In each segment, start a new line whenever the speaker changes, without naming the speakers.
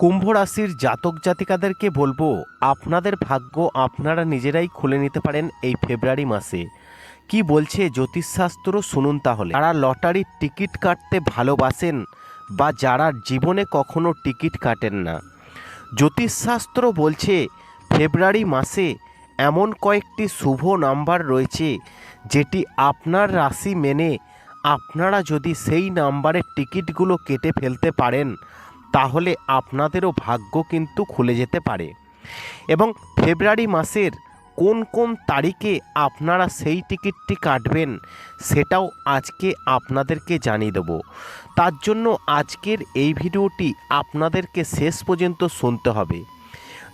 কুম্ভ রাশির জাতক জাতিকাদেরকে বলব, আপনাদের ভাগ্য আপনারা নিজেরাই খুলে নিতে পারেন এই ফেব্রুয়ারি মাসে। কি বলছে জ্যোতিষশাস্ত্র শুনুন তাহলে। যারা লটারির টিকিট কাটতে ভালোবাসেন বা যারা জীবনে কখনো টিকিট কাটেন না। জ্যোতিষশাস্ত্র বলছে, ফেব্রুয়ারি মাসে এমন কয়েকটি শুভ নাম্বার রয়েছে, যেটি আপনার রাশি মেনে আপনারা যদি সেই নাম্বারের টিকিটগুলো কেটে ফেলতে পারেন তাহলে আপনাদেরও ভাগ্য কিন্তু খুলে যেতে পারে। এবং ফেব্রুয়ারি মাসের কোন কোন তারিখে আপনারা সেই টিকিটটি কাটবেন, সেটাও আজকে আপনাদেরকে জানিয়ে দেব। তার জন্য আজকের এই ভিডিওটি আপনাদেরকে শেষ পর্যন্ত শুনতে হবে।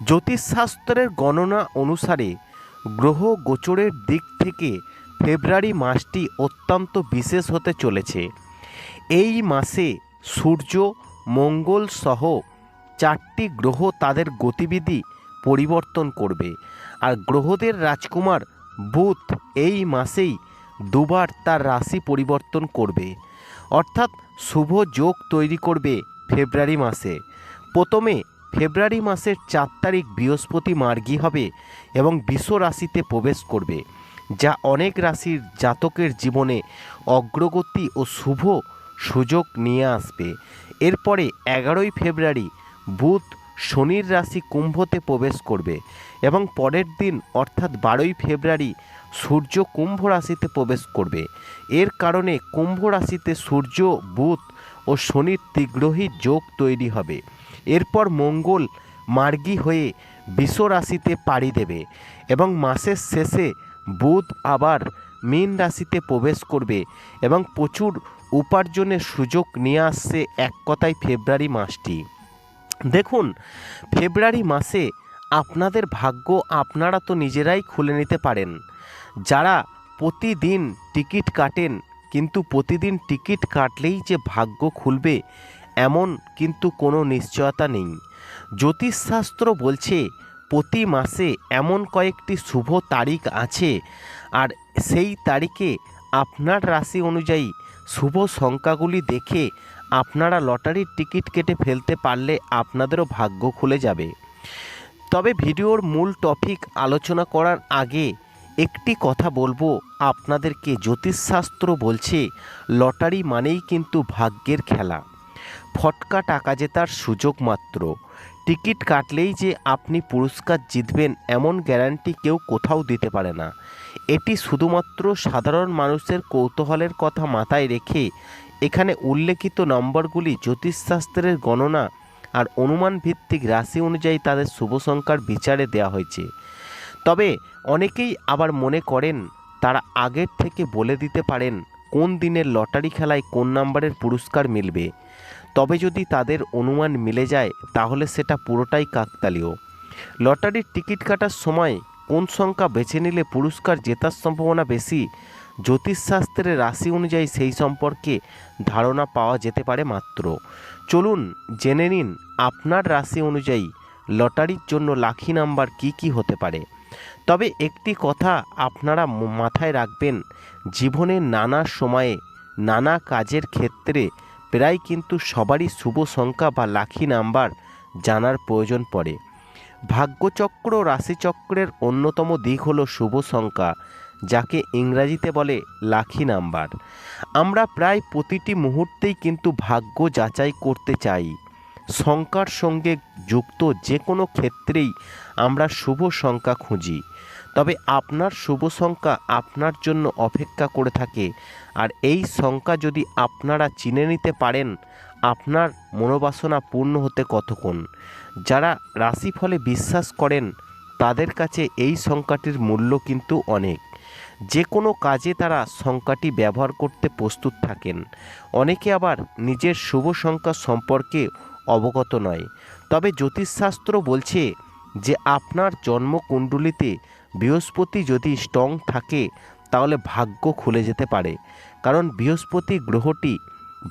জ্যোতিষশাস্ত্রের গণনা অনুসারে গ্রহ গোচরের দিক থেকে ফেব্রুয়ারি মাসটি অত্যন্ত বিশেষ হতে চলেছে। এই মাসে সূর্য মঙ্গল সহ চারটি গ্রহ তাদের গতিবিধি পরিবর্তন করবে। আর গ্রহদের রাজকুমার বুধ এই মাসেই দুবার তার রাশি পরিবর্তন করবে। অর্থাৎ শুভ যোগ তৈরি করবে ফেব্রুয়ারি মাসে। প্রথমে ফেব্রুয়ারি মাসের চার তারিখ বৃহস্পতি মার্গী হবে এবং বিশ্ব রাশিতে প্রবেশ করবে, যা অনেক রাশির জাতকের জীবনে অগ্রগতি ও শুভ সুযোগ নিয়ে আসবে। এরপরে এগারোই ফেব্রুয়ারি বুধ শনির রাশি কুম্ভতে প্রবেশ করবে এবং পরের দিন অর্থাৎ বারোই ফেব্রুয়ারি সূর্য কুম্ভ রাশিতে প্রবেশ করবে। এর কারণে কুম্ভ রাশিতে সূর্য, বুধ ও শনির তীগ্রহী যোগ তৈরি হবে। এরপর মঙ্গল মার্গী হয়ে বিশ্ব রাশিতে পাড়ি দেবে এবং মাসের শেষে বুধ আবার মীন রাশিতে প্রবেশ করবে এবং প্রচুর উপার্জনের সুযোগ নিয়ে আসছে এক কথায় ফেব্রুয়ারি মাসটি। দেখুন, ফেব্রুয়ারি মাসে আপনাদের ভাগ্য আপনারা তো নিজেরাই খুলে নিতে পারেন। যারা প্রতিদিন টিকিট কাটেন, কিন্তু প্রতিদিন টিকিট কাটলেই যে ভাগ্য খুলবে, এমন কিন্তু কোনো নিশ্চয়তা নেই। জ্যোতিষশাস্ত্র বলছে, প্রতি মাসে এমন কয়েকটি শুভ তারিখ আছে, আর সেই তারিখে আপনার রাশি অনুযায়ী শুভ সংখ্যাগুলি দেখে আপনারা লটারির টিকিট কেটে ফেলতে পারলে আপনাদেরও ভাগ্য খুলে যাবে। তবে ভিডিওর মূল টপিক আলোচনা করার আগে একটি কথা বলব, আপনাদেরকে জ্যোতিষশাস্ত্র বলছে, লটারি মানেই কিন্তু ভাগ্যের খেলা। ফটকা টাকা জেতার সুযোগ মাত্র। টিকিট কাটলেই যে আপনি পুরস্কার জিতবেন এমন গ্যারান্টি কেউ কোথাও দিতে পারে না। এটি শুধুমাত্র সাধারণ মানুষের কৌতূহলের কথা মাথায় রেখে এখানে উল্লেখিত নম্বরগুলি জ্যোতিষশাস্ত্রের গণনা আর অনুমান ভিত্তিক রাশি অনুযায়ী তাদের শুভ সংখ্যার বিচারে দেওয়া হয়েছে। তবে অনেকেই আবার মনে করেন তারা আগের থেকে বলে দিতে পারেন কোন দিনের লটারি খেলায় কোন নাম্বারের পুরস্কার মিলবে? তবে যদি তাদের অনুমান মিলে যায়, তাহলে সেটা পুরোটাই কাকতালীয়। লটারির টিকিট কাটার সময় কোন সংখ্যা বেছে নিলে পুরস্কার জেতার সম্ভাবনা বেশি? জ্যোতিষশাস্ত্রের রাশি অনুযায়ী সেই সম্পর্কে ধারণা পাওয়া যেতে পারে মাত্র। চলুন জেনে নিন, আপনার রাশি অনুযায়ী লটারির জন্য লাখি নাম্বার কি কি হতে পারে? তবে একটি কথা আপনারা মাথায় রাখবেন, জীবনে নানা সময়ে নানা কাজের ক্ষেত্রে প্রায় কিন্তু সবারই শুভ সংখ্যা বা লাখি নাম্বার জানার প্রয়োজন পড়ে। ভাগ্যচক্র রাশিচক্রের অন্যতম দিক হলো শুভ সংখ্যা, যাকে ইংরাজিতে বলে লাখি নাম্বার আমরা প্রায় প্রতিটি মুহূর্তেই কিন্তু ভাগ্য যাচাই করতে চাই। সংখ্যার সঙ্গে যুক্ত যে কোনো ক্ষেত্রেই আমরা শুভ সংখ্যা খুঁজি। তবে আপনার শুভ সংখ্যা আপনার জন্য অপেক্ষা করে থাকে। আর এই সংখ্যা যদি আপনারা চিনে নিতে পারেন, আপনার মনোবাসনা পূর্ণ হতে কতক্ষণ? যারা রাশিফলে বিশ্বাস করেন, তাদের কাছে এই সংখ্যাটির মূল্য কিন্তু অনেক। যে কোনো কাজে তারা সংখ্যাটি ব্যবহার করতে প্রস্তুত থাকেন। অনেকে আবার নিজের শুভ সংখ্যা সম্পর্কে অবগত নয়। তবে জ্যোতিষশাস্ত্র বলছে যে আপনার জন্মকুণ্ডলিতে বৃহস্পতি যদি স্ট্রং থাকে, তাহলে ভাগ্য খুলে যেতে পারে। কারণ বৃহস্পতি গ্রহটি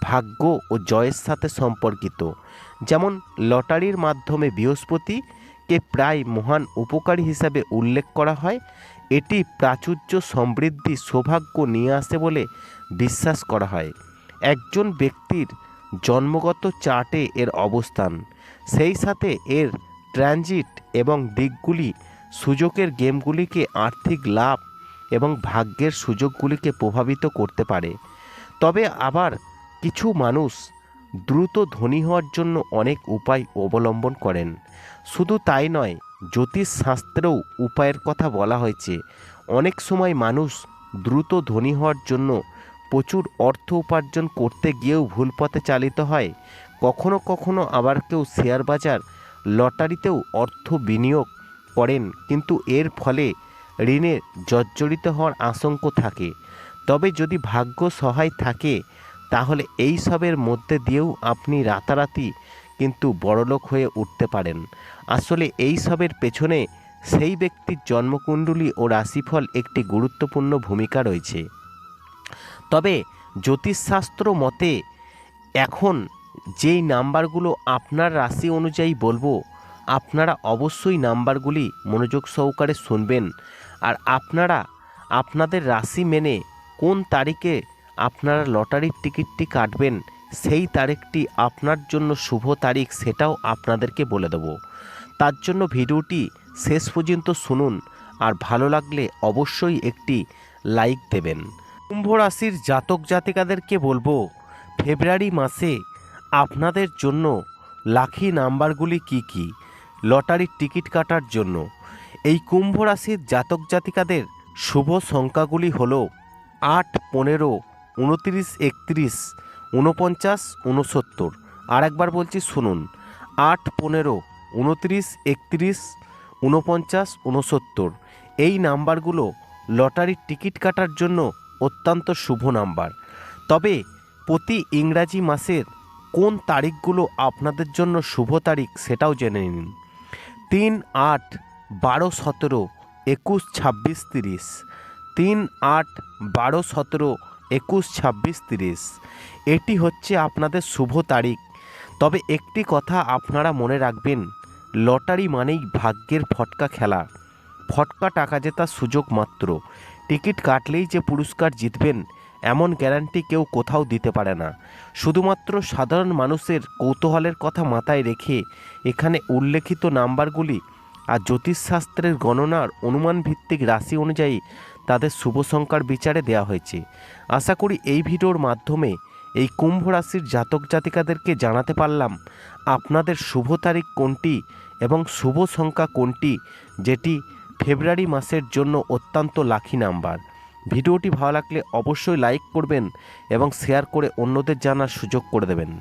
ভাগ্য ও জয়ের সাথে সম্পর্কিত। যেমন লটারির মাধ্যমে বৃহস্পতিকে প্রায় মহান উপকারী হিসাবে উল্লেখ করা হয়, এটি প্রাচুর্য সমৃদ্ধি সৌভাগ্য নিয়ে আসে বলে বিশ্বাস করা হয়। একজন ব্যক্তির জন্মগত চার্টে এর অবস্থান। সেই সাথে এর ট্রানজিট এবং দিকগুলি, সুযোগের গেমগুলিকে আর্থিক লাভ এবং ভাগ্যের সুযোগগুলিকে প্রভাবিত করতে পারে। তবে আবার কিছু মানুষ দ্রুত ধনী হওয়ার জন্য অনেক উপায় অবলম্বন করেন। শুধু তাই নয় জ্যোতিষ শাস্ত্রেও উপায়ের কথা বলা হয়েছে। অনেক সময় মানুষ দ্রুত ধনী হওয়ার জন্য প্রচুর অর্থ উপার্জন করতে গিয়েও ভুল পথে চালিত হয়। কখনো কখনো আবার কেউ শেয়ার বাজার লটারিতেও অর্থ বিনিয়োগ করেন, কিন্তু এর ফলে ঋণে জর্জরিত হওয়ার আশঙ্ক থাকে। তবে যদি ভাগ্য সহায় থাকে, তাহলে এই সবের মধ্যে দিয়েও আপনি রাতারাতি কিন্তু বড়লোক হয়ে উঠতে পারেন। আসলে এই সবের পেছনে সেই ব্যক্তির জন্মকুণ্ডলী ও রাশিফল একটি গুরুত্বপূর্ণ ভূমিকা রয়েছে। তবে জ্যোতিষশাস্ত্র মতে এখন যেই নাম্বারগুলো আপনার রাশি অনুযায়ী বলব, আপনারা অবশ্যই নাম্বারগুলি মনোযোগ সহকারে শুনবেন। আর আপনারা আপনাদের রাশি মেনে কোন তারিখে আপনারা লটারির টিকিটটি কাটবেন, সেই তারিখটি আপনার জন্য শুভ তারিখ সেটাও আপনাদেরকে বলে দেবো। তার জন্য ভিডিওটি শেষ পর্যন্ত শুনুন, আর ভালো লাগলে অবশ্যই একটি লাইক দেবেন। কুম্ভ রাশির জাতক জাতিকাদেরকে বলব, ফেব্রুয়ারি মাসে আপনাদের জন্য লাখি নাম্বারগুলি কি কি? লটারির টিকিট কাটার জন্য। এই কুম্ভ রাশির জাতক জাতিকাদের শুভ সংখ্যাগুলি হলো আট, পনেরো, উনতিরিশ, একত্রিশ উনপঞ্চাশ উনসত্তর আর একবার বলছি, শুনুন। আট, পনেরো, উনত্রিশ, একত্রিশ উনপঞ্চাশ উনসত্তর এই নাম্বারগুলো লটারির টিকিট কাটার জন্য অত্যন্ত শুভ নাম্বার। তবে প্রতি ইংরাজি মাসের কোন তারিখগুলো আপনাদের জন্য শুভ তারিখ সেটাও জেনে নিন। তিন আট বারো সতেরো একুশ ছাব্বিশ তিরিশ। তিন আট বারো সতেরো একুশ ছাব্বিশ তিরিশ। এটি হচ্ছে আপনাদের শুভ তারিখ। তবে একটি কথা আপনারা মনে রাখবেন, লটারি মানেই ভাগ্যের ফটকা খেলা। ফটকা টাকা জেতার সুযোগ মাত্র। টিকিট কাটলেই যে পুরস্কার জিতবেন, এমন গ্যারান্টি কেউ কোথাও দিতে পারে না। শুধুমাত্র সাধারণ মানুষের কৌতূহলের কথা মাথায় রেখে এখানে উল্লেখিত নাম্বারগুলি আর জ্যোতিষশাস্ত্রের গণনার অনুমান ভিত্তিক রাশি অনুযায়ী তাদের শুভ সংখ্যার বিচারে দেওয়া হয়েছে। আশা করি এই ভিডিওর মাধ্যমে এই কুম্ভ রাশির জাতক জাতিকাদেরকে জানাতে পারলাম আপনাদের শুভ তারিখ কোনটি এবং শুভ সংখ্যা কোনটি, যেটি ফেব্রুয়ারি মাসের জন্য অত্যন্ত লাখি নাম্বার। ভিডিওটি ভালো লাগলে অবশ্যই লাইক করবেন এবং শেয়ার করে অন্যদের জানার সুযোগ করে দেবেন।